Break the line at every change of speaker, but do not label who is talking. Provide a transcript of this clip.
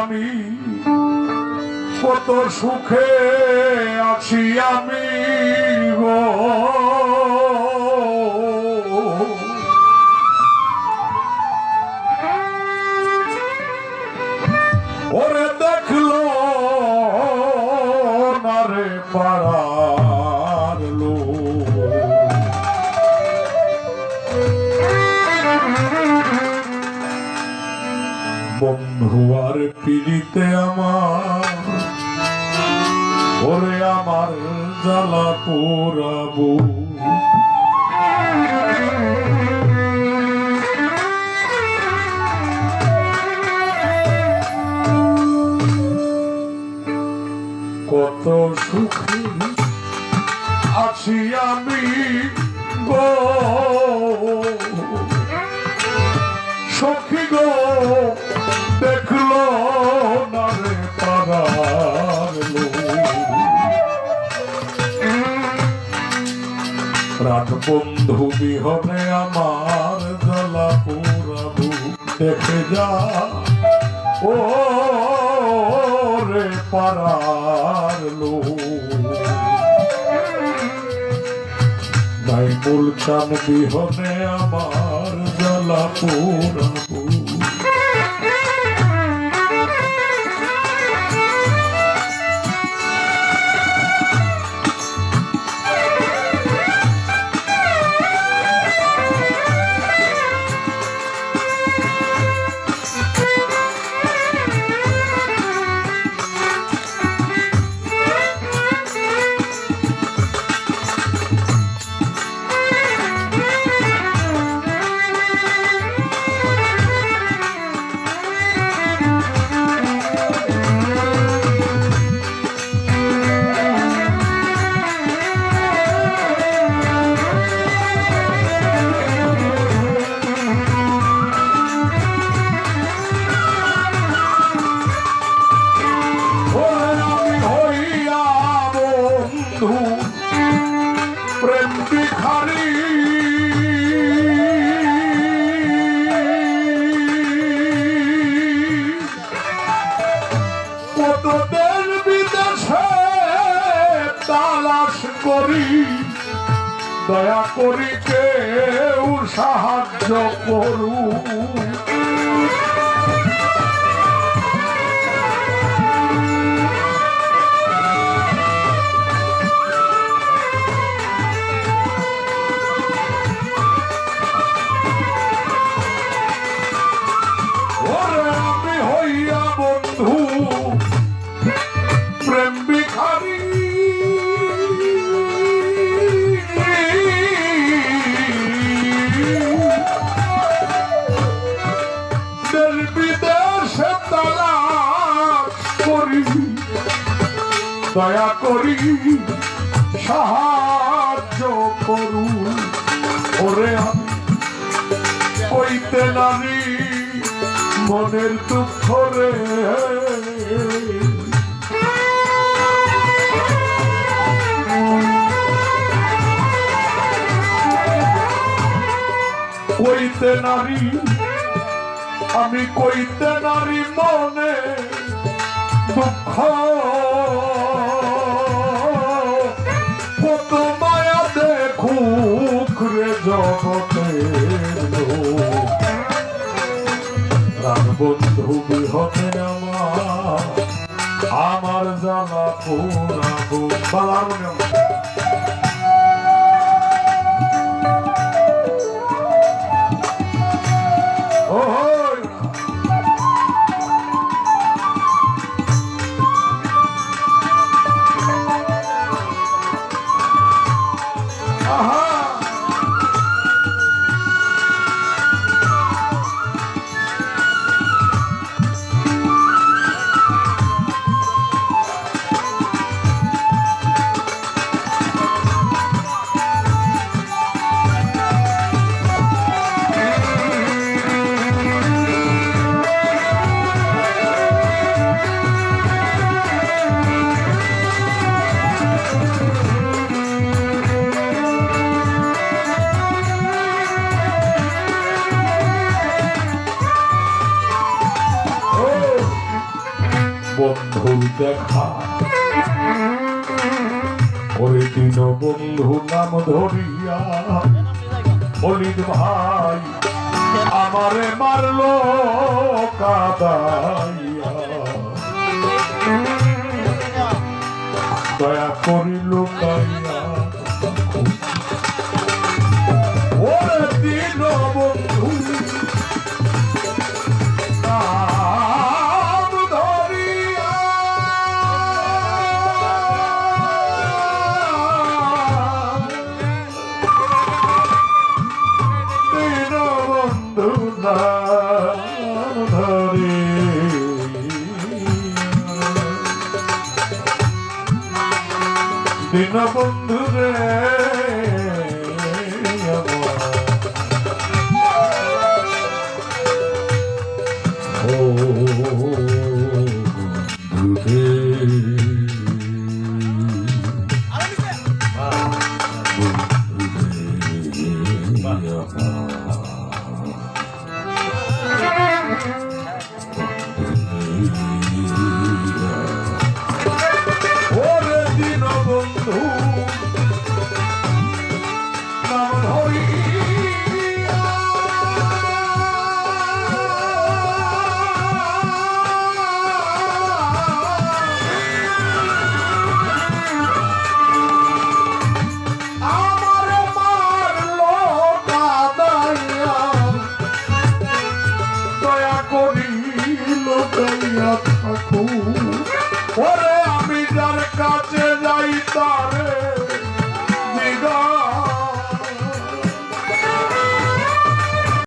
আমি কত সুখে আছি আমি গো। ওরে দেখল না লোক। বন্ধু আর পিড়িতে আমার ওরে আমার জ্বালা পোড়াবো। কত সুখী আছি আমি গো। প্রাণ বন্ধু বিহনে আমার জ্বালা পুরাবু দেখে যা। ও রে পারার লো নাই চান বিহনে আমার জ্বালা পুরাবু করি দয়া করি কেউ সাহায্য করুন দয়া করি, সাহায্য করুন। ওরে কইতে নারী, মনের দুঃখ রে। কইতে নারী, আমি কইতে নারী মনে দুঃখ বন্ধু বিহনে আমার জানা পুরা দেখা। বন্ধু নাম ধরিয়া বলিদ ভাই আমারে মারলো দয়া করিল কাইয়া দীনবন্ধু রে ও বন্ধু রে।